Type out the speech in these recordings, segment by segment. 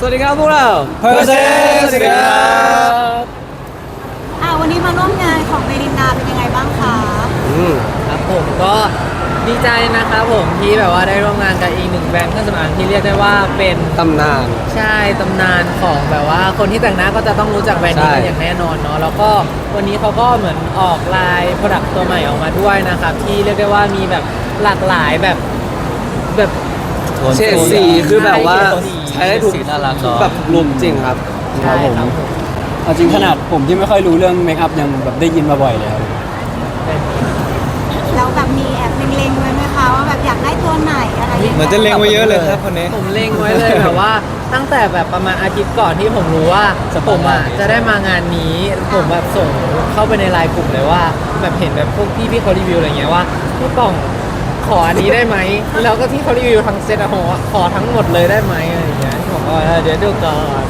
สวัสดีครับพวกเรา Percent สวัสดีครับ อ่าวันนี้มาร่วมงานของเมรินดาเป็นยังไงบ้างคะอืมครับผมก็ดีใจนะครับผมที่แบบว่าได้ร่วมงานกับอีกหนึ่งแบรนด์เครื่องสำอางที่เรียกได้ว่าเป็นตำนาน ใช่ตำนานของแบบว่า คนที่แต่งหน้าก็จะต้องรู้จักแบรนด์นี้ใช่ กันอย่างแน่นอนเนาะแล้วก็วันนี้เขาก็เหมือนออกลายผลักตัวใหม่ออกมาด้วยนะครับที่เรียกได้ว่ามีแบบหลากหลายแบบแบบ เฉดสีคือแบบว่า ใช่ ใช้ได้ทุกสีน่ารักทุกเนาะแบบลุมจริงครับ ใช่ครับผมเอาจริงขนาดผมที่ไม่ค่อยรู้เรื่องเมคอัพยังแบบได้ยินมาบ่อยเลยครับแล้วแบบมีแอบเล็งๆไว้ไหมคะว่าแบบอยากได้ตัวไหนอะไรยังไงเหมือนจะเล็งไว้เยอะเลยครับคนนี้ ผมเล็งไว้เลยแบบว่าตั้งแต่แบบประมาณอาทิตย์ก่อนที่ผมรู้ว่าผมอะจะได้มางานนี้ผมแบบส่งเข้าไปในไลน์กลุ่มเลยว่า แบบเห็นแบบพวกพี่พี่ๆเขารีวิวอะไรเงี้ยว่าพี่ป่องขออันนี้ได้ไหมแล้วก็ที่เขารีวิวทั้งเซตอะผมว่าขอทั้งหมดเลยได้ไหมอะไร อย่างเงี้ยผมก็เออเดี๋ยวดูก่อน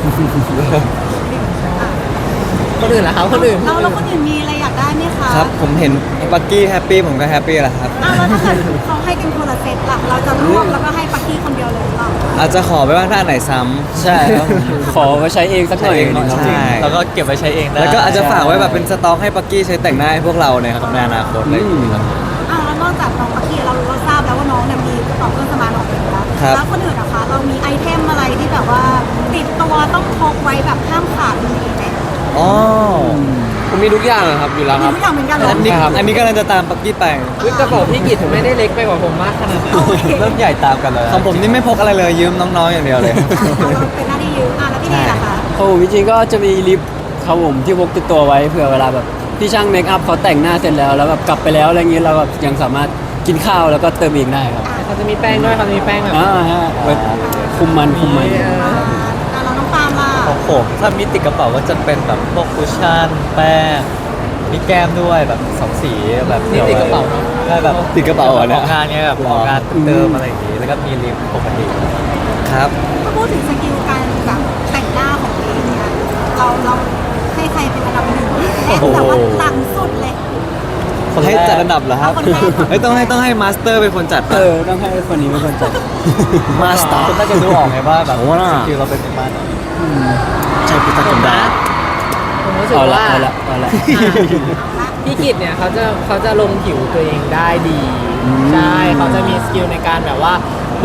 คนอื่นเหรอครับคนอื่นแล้วแล้วคนอื่นมีอะไรอยากได้ไหมคะครับผมเห็นบักกี้แฮปปี้ผมก็แฮปปี้แหละครับอ้าวแล้วถ้าเกิดเขาให้กันคนละเซตล่ะเราจะรวบแล้วก็ให้ปักกี้คนเดียวเลยหรือเปล่าอาจจะขอไปว่าถ้าอันไหนซ้ำใช่ครับขอไว้ใช้เองสักหน่อยหนึงครับใช่แล้วก็เก็บไว้ใช้เองได้แล้วก็อาจจะฝากไว้แบบเป็นสต็อกให้ปักกี้ใช้แต่งหน้าให้พวกเราในครับในอนาคตเลยครับอ้าวแล้วนอกจากน้องปักกี้เรารู้ว่าทราบแล้วว่าน้องเนี่ยมีกระเป๋าเครื่องสมานของตัวเองแล้วครับแล้วคนอื่นนะคะเรามีไอเทมอะไรที่ แบบว่าติดตัวต้องพกไว้แบบห้ามขาดมีไหมอ๋อผมมีทุกอย่างครับอยู่แล้วมีครับ ทุกอย่างเหมือนกันเหรออันนี้อันนี้กำลังจะตามปักกี้ไปวิกระเป๋าพี่กิจไม่ได้เล็กไปกว่าผมมากขนาดนั้นโอเคเริ่มใหญ่ตามกันเลยของผมนี่ไม่พกอะไรเลยยืมน้องๆอย่างเดียวเลยเราเป็นหน้าที่ยืมอะแล้วพี่เนยล่ะคะครับผมจริงๆก็จะมีลิปครับผมที่พกติดตัวไว้เผื่อเวลาแบบพี่ช่างเมคอัพเขาแต่งหน้าเสร็จแล้วแล้วแบบกลับไปแล้วอะไรเงี้ยเราแบบยังสามารถกินข้าวแล้วก็เติมเองได้ครับเขาจะมีแป้งด้วยเขาจะมีแป้งแบบอ่าฮะไว้ คุมมันคุมมันเอออ่าแล้วน้องปาล์มล่ะของผมถ้ามีติดกระเป๋าก็จะเป็นแบบพวกคุชชั่นแป้งมีแก้มด้วยแบบสองสีแบบนี่ติดกระเป๋าเนอะได้แบบติดกระเป๋าเหรอเนี่ยของงานเนี้ยแบบของงานเติมอะไรอย่างงี้แล้วก็มีลิปปกติครับ ถ้าพูดถึงสกิลการแบบแต่งหน้าของตัวเองเนี่ยเราเราให้ใครเป็นอันดับหนึ่งแค่แต่ว่าหลังสุดเลย คนแรกให้จัดระดับเหรอครับเอาคนแรกก่อนเฮ้ยต้องให้ต้องให้มาสเตอร์เป็นคนจัด เออต้องให้คนนี้เป็นคนจัดมาสเตอร์คุณน่าจะดูออกไงว่าแบบโอ้น่ะ สกิลเราเป็นยังไงใช่พิจารผมณานะผมรู้สึกเอาละว่า เอาละเอาละอะพี่กิจเนี่ยเขาจะเขาจะลงผิวตัวเองได้ดีใช่เขาจะมีสกิลในการแบบว่า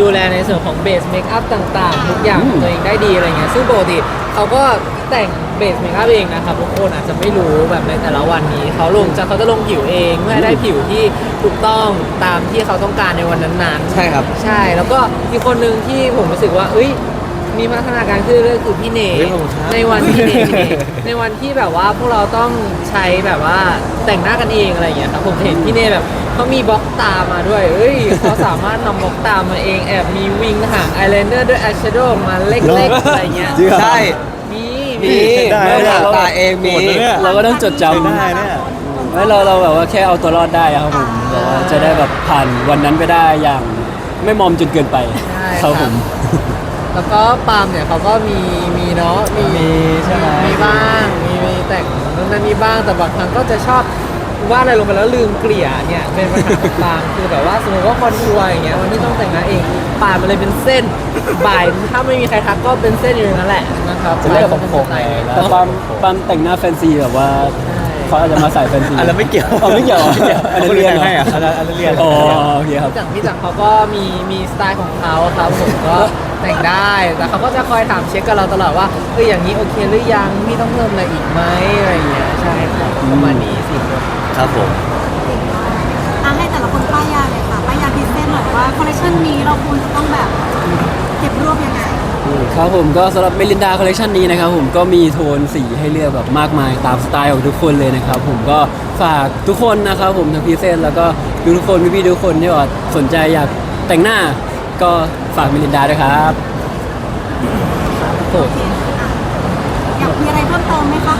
ดูแลในส่วนของเบสเมคอัพต่างๆ ทุกอย่างของตัวเองได้ดีอะไรเงี้ยซึ่งปกติเขาก็แต่งเบ สเมคอัพเองนะครับทุกคนอาจจะไม่รู้แบบในแต่ละวันนี้เขาลงจะเขาจะลงผิวเองเพื่อให้ได้ผิวที่ถูกต้องตามที่เขาต้องการในวันนั้นๆ ใช่ครับ ใช่แล้วก็อีกคนหนึ่งที่ผมรู้สึกว่าเอ้ย มีพัฒนาการขึ้นเรื่อยๆคือพี่เนเฮ้ยขอบคุณครับ ในวันที่เนพี่เนในวันที่แบบว่าพวกเราต้องใช้แบบว่าแต่งหน้ากันเองอะไรอย่างเงี้ยครับผมเห็นพี่เนแบบเขามีบล็อกตามาด้วยเอ้ยเขาสามารถนำบล็อกตามาเองแอบมีวิงหางอายไลเนอร์ด้วยอายแชโดว์มาเล็กๆอะไรเงี้ยใช่ มีมีได้เมื่อได้หางตาเองมีเราก็ต้องจดจำได้เนี่ย ไม่เราเราแบบว่าแค่เอาตัวรอดได้อะครับผมแบบว่าจะได้แบบผ่านวันนั้นไปได้อย่างไม่มอมจนเกินไปใช่ครับผม แล้วก็ปาล์มเนี่ยเขาก็มีมีเนาะมีมีใช่ไหม มีบ้างมีมีแต่งนั้นนั้นมีบ้างแต่บางครั้งก็จะชอบ วาดอะไรลงไปแล้วลืมเกลี่ยเนี่ยเป็นปัญหาของปาล์มคือแบบว่าสมมติว่าคอนทัวร์อย่างเงี้ยวันที่ต้องแต่งหน้าเองปาล์มมันเลยเป็นเส้นบ่ายถ้าไม่มีใครทักก็เป็นเส้นอยู่อย่างนั้นแหละนะครับจะเรียกผมผมไงแต่ปั๊มปั๊มแต่งหน้าแฟนซีแบบว่าเขาอาจจะมาใส่แฟนซีอันนั้นไม่เกี่ยวอ๋อไม่เกี่ยวไม่เกี่ยวอันนั้นเรียนเหรอให้อะอันนั้นอันนั้นเรียนอ๋อโอเคครับพี่จังพี่จังเขาก็มีมีสไตล์ของเขาครับผมก็แต่งได้แต่เขาก็จะคอยถามเช็คกับเราตลอดว่าเอออย่างนี้โอเคหรือยังพี่ต้องเพิ่มอะไรอีกไหมอะไรอย่างเงี้ยใช่ครับประมาณนี้สิครับ ผม อะให้แต่ละคนป้ายยาเลยค่ะป้ายยาพิเศษหน่อยว่าคอลเลคชันนี้เราควรจะต้องแบบเก็บรวบยังไงครับผมก็สำหรับเมลินดาคอลเลคชันนี้นะครับผมก็มีโทนสีให้เลือกแบบมากมายตามสไตล์ของทุกคนเลยนะครับผมก็ฝากทุกคนนะครับผมทั้งพีเซนแล้วก็ทุกคนพี่ๆทุกคนที่ว่าสนใจอยากแต่งหน้าก็ฝากเมลินดาด้วยครับถูกอยากมีอะไรเพิ่มเติมไหมคะ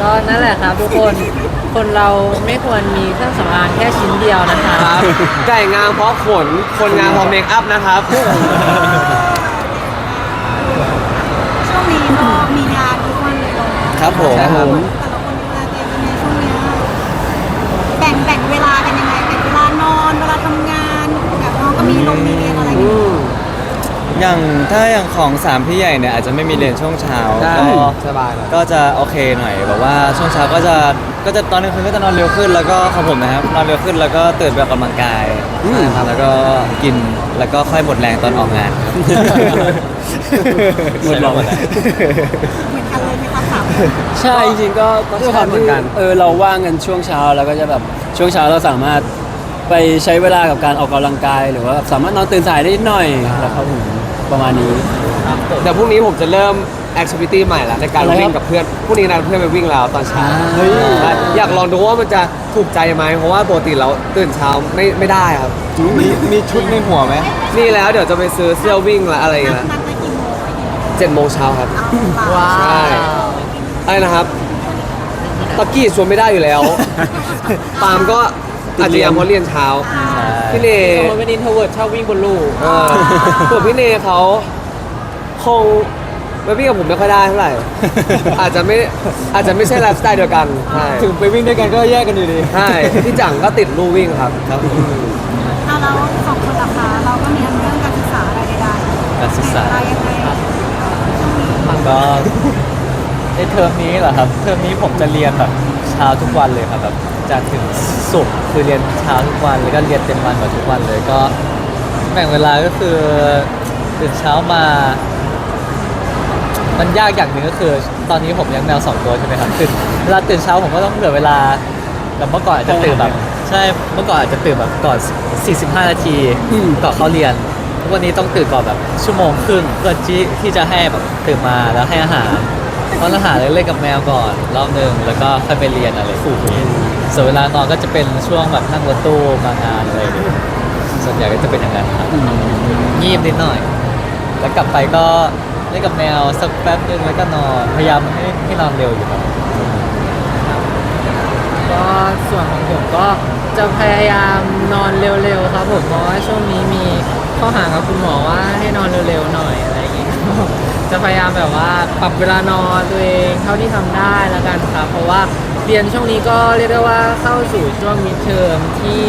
ก็นั่นแหละครับทุกคนคนเราไม่ควรมีเครื่องสำอางแค่ชิ้นเดียวนะคะครับไก่งามเพราะขน คนงามเพราะเมคอัพนะครับ ช่วงนี้ก็มีงานทุกวันเลยเนอะครับผมครับผม แต่ละคนดูแลตัวเองยังไงช่วงเนี้ยแบ่งแบ่งเวลากันยังไงแบ่งเวลาน อนเวลาทำงานแบบน้องก็มีลงมีเรียนอะไรอย่างอืเงี้ยมอย่างถ้าอย่างของสามพี่ใหญ่เนี่ยอาจจะไม่มีเรียนช่วงเช้าได้ก็สบายหน่อยก็จะโอเคหน่อยแบบว่าช่วงเช้าก็จะก็จะตอนกลางคืนก็จะนอนเร็วขึ้นแล้วก็ของผมนะครับนอนเร็วขึ้นแล้วก็ตื่นไปออกกำลังกายครับแล้วก็กินแล้วก็ค่อยหมดแรงตอนออกงานครับหมดแรงเหมือนกันเลยไหมคะสามคนใช่จริงๆก็ด้วยความเหมืที่อนกันเออเราว่างกันช่วงเช้าแล้วก็จะแบบช่วงเช้าเราสามารถไปใช้เวลากับการออกกำลังกาย หรือว่าสามารถนอนตื่นสายได้นิดหน่อยนะครับผม ประมาณนี้ เดี๋ยวพรุ่งนี้ผมจะเริ่มแอคทิวิตี้ใหม่ละในการอะไรครับวิ่งกับเพื่อนพรุ่งนี้นัดเพื่อนไปวิ่งแล้วตอนเช้าอ่า เฮ้ยอยากลองดูว่ามันจะถูกใจไหมเพราะว่าปกติเราตื่นเช้าไม่ไม่ได้ครับ มีมีชุดในหัวไหมนี่แล้วเดี๋ยวจะไปซื้อเสื้อวิ่งละอะไรอย่างเงี้ยนัดไปกี่โมงไปกี่โมงเจ็ดโมงเช้าครับเอาล่ะว้าใช่วอะไรนะครับตะกี้ชวนไม่ได้อยู่แล้ว ปาล์มก็ อาจจะยังเพราะเรียนเช้า พี่เนสมมติเป็นอินโทรเวิร์ดชอบวิ่งบนลู่เออส่วนพี่เนเขาคงไม่วิ่งกับผมไม่ค่อยได้เท่าไหร่ อาจจะไม่อาจจะไม่ใช่ไลฟ์สไตล์เดียวกันใช่ถึงไปวิ่งด้วยกันก็แยกกันอยู่ดีใช่พี่จังก็ติดลู่วิ่งครับครับผมเอาเราสองคนล่ะคะเราก็มีเรื่องการศึกษาอะไรใดๆการศึกษาอะไรยังไงช่วงนี้ก็ในเทอมนี้เหรอครับ เทอมนี้ผมจะเรียนแบบเช้าทุกวันเลยครับแบบ จันทร์ถึงศุกร์คือเรียนเช้าทุกวันแล้วก็เรียนเต็มวันแบบทุกวันเลยก็ แบ่งเวลาก็คือตื่นเช้ามา มันยากอย่างหนึ่งก็คือ ตอนนี้ผมเลี้ยงแมวสองตัวใช่ไหมครับตื่นเวลาตื่นเช้าผมก็ต้องเหลือเวลาแบบเมื่อก่อนอาจจะตื่นแบบใช่เมื่อก่อนอาจจะตื่นแบบก่อน 45 นาทีก่อนเข้าเรียนทุกวันนี้ต้องตื่นก่อนแบบชั่วโมงครึ่งเพื่อที่ที่จะให้แบบตื่นมาแล้วให้อาหารตอนอาหารเล่นกับแมวก่อนรอบหนึ่งแล้วก็ค่อยไปเรียนอะไรอย่างนี้ ส่วนเวลานอนก็จะเป็นช่วงแบบนั่งรถตู้มางานอะไรอย่างเงี้ยส่วนใหญ่ก็จะเป็นอย่างนั้นครับงีบนิดหน่อย แล้วกลับไปก็เล่นกับแมวสักแป๊บนึงแล้วก็นอนพยายามให้ให้นอนเร็วอยู่ครับ ก็ส่วนของผมก็จะพยายามนอนเร็วๆครับผมเพราะว่าช่วงนี้มีข้อหากับคุณหมอว่าให้นอนเร็วๆหน่อยอะไรอย่างเงี้ยจะพยายามแบบว่าปรับเวลานอนตัวเองเท่าที่ทำได้แล้วกันครับเพราะว่า เรียนช่วงนี้ก็เรียกได้ว่าเข้าสู่ช่วงมิดเทอมที่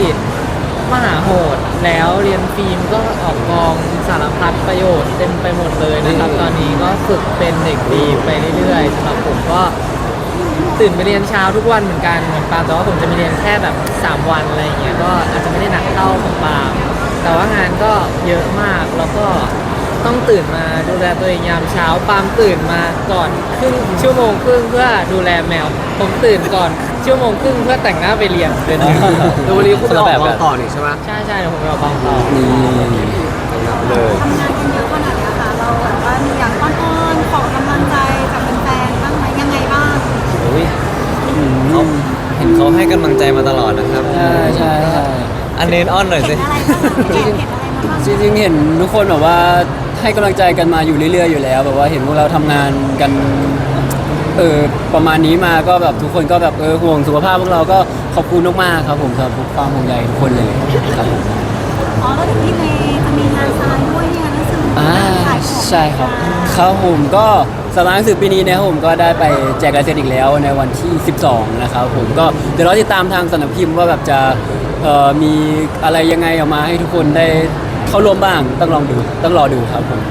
มหาโหดแล้วเรียนฟิล์มก็ออกกองสารพัดประโยชน์เต็มไปหมดเลยนะครับ ตอนนี้ก็ฝึกเป็นเด็กดีไปเรื่อยๆสำหรับผมก็ตื่นไปเรียนเช้าทุกวันเหมือนกันเหมือนปาล์มแต่ว่าผมจะมีเรียนแค่แบบ 3 วันอะไรอย่างเงี้ยก็อาจจะไม่ได้หนักเท่าของปาล์มแต่ว่างานก็เยอะมากแล้วก็ ต้องตื่นมาดูแลตัวเองยามเช้าปาล์มตื่นมาก่อนครึ่งชั่วโมงครึ่งเพื่อดูแลแมว ผมตื่นก่อนชั่วโมงครึ่งเพื่อแต่งหน้าไปเรียนเป็นเดี๋ยววันนี้คุณไปออกกองต่อนี่ใช่ไหมใช่ใช่เดี๋ยวผมไปเอาบางต่อนี่เลยทำงานกันเยอะขนาดเนี้ยค่ะเราแบบว่ามีอย่างอ้อนๆขอกำลังใจจากแฟนๆบ้างไหมยังไงบ้างอุ๊ยเขาเห็นเขาให้กำลังใจมาตลอดนะครับใช่ใช่ใช่อันเน้นอ้อนหน่อยเห็สินอะไรบ้างอะเห็นเห็นอะไรมาบ้างจริงๆเห็นทุกคนแบบว่า ให้กำลังใจกันมาอยู่เรื่อย ๆ อยู่แล้ว แบบว่าเห็นพวกเราทำงานกันเออประมาณนี้มาก็แบบทุกคนก็แบบเออห่วงสุขภาพพวกเราก็ขอบคุณมากๆครับผมสำหรับความห่วงใยทุกคนเลยครับผมอ๋อแล้วเดี๋ยวพี่เมย์จะมีงานทรายด้วยที่งานหนังสืออ่าขายของใช่ครับครับผมก็สำนักหนังสือปีนี้นะครับผมก็ได้ไปแจกลายเซ็นอีกแล้วในวันที่ 12 นะครับผมก็เดี๋ยวเราติดตามทางสำนักพิมพ์ว่าแบบจะเอ่อมีอะไรยังไงออกมาให้ทุกคนได้ เข้าร่วมบ้างต้องลองดูต้องรอดูครับผม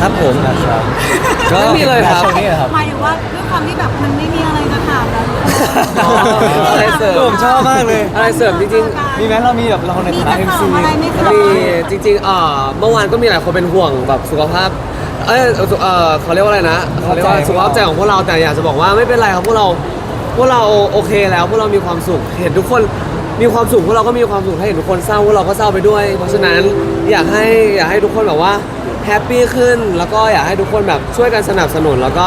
ครับผมนะครับก็ไม่มีเลยครับ ช่วงนี้ครับ หมายถึงว่าด้วยความที่แบบมันไม่มีอะไรจะถามแล้วอ๋ออะไรเสริม ผมชอบมากเลย อะไรเสริมจริงมีไหมเรามีแบบเราในมีฐาจะนะเสริ MC มอะไรไหมคะๆมีจริงๆเอ่อเมื่อวานก็มีหลายคนเป็นห่วงแบบสุขภาพ เอยเอ่อเอ่อเขาเรียกว่าอะไรนะเขาเรียกว่าสุขภาพใจของพวกเราแต่อยากจะบอกว่าไม่เป็นไรครับพวกเราพวกเราโอเคแล้วพวกเรามีความสุขเห็นทุกคน มีความสุขพวกเราก็มีความสุขถ้าเห็นทุกคนเศร้าพวกเราก็เศร้าไปด้วย เพราะฉะนั้นอยากให้อยากให้ทุกคนแบบว่าแฮปปี้ขึ้นแล้วก็อยากให้ทุกคนแบบช่วยกันสนับสนุน แล้วก็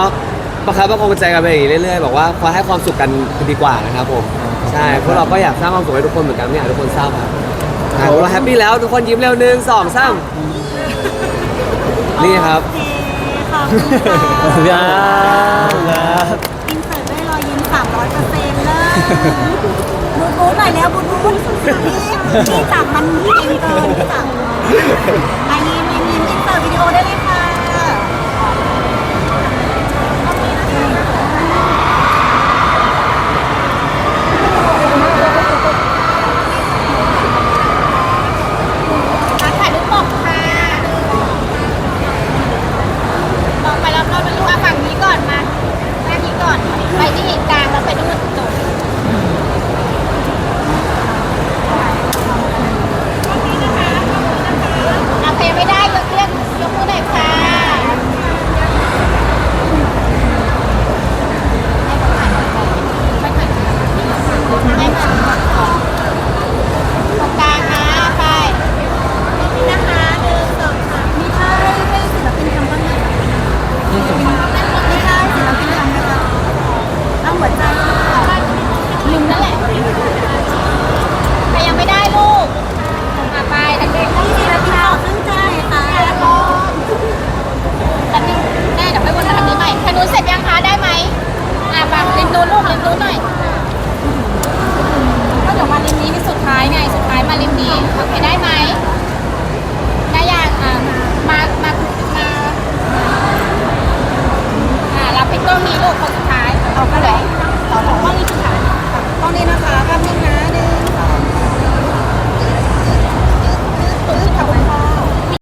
ประคับประคองใจกันไปอย่างนี้เรื่อยๆบอกว่าคอยให้ความสุขกันดีกว่านะครับผมใช่พวกเราก็อยากสร้างความสุขให้ทุกคนเหมือนกันไม่อยากให้ทุกคนเศร้าครับใช่พวกเราแฮปปี้แล้วทุกคนยิ้มเร็วหนึ่งสองสามนี่ครับ โอเคขอบคุณค่ะครับ อินเสิร์ตด้วยรอยยิ้ม300เปอร์เซ็นต์เลย บูธหน่อยแล้วบูธบูนี่นี่จับมันเองเกินพี่จับอันนี้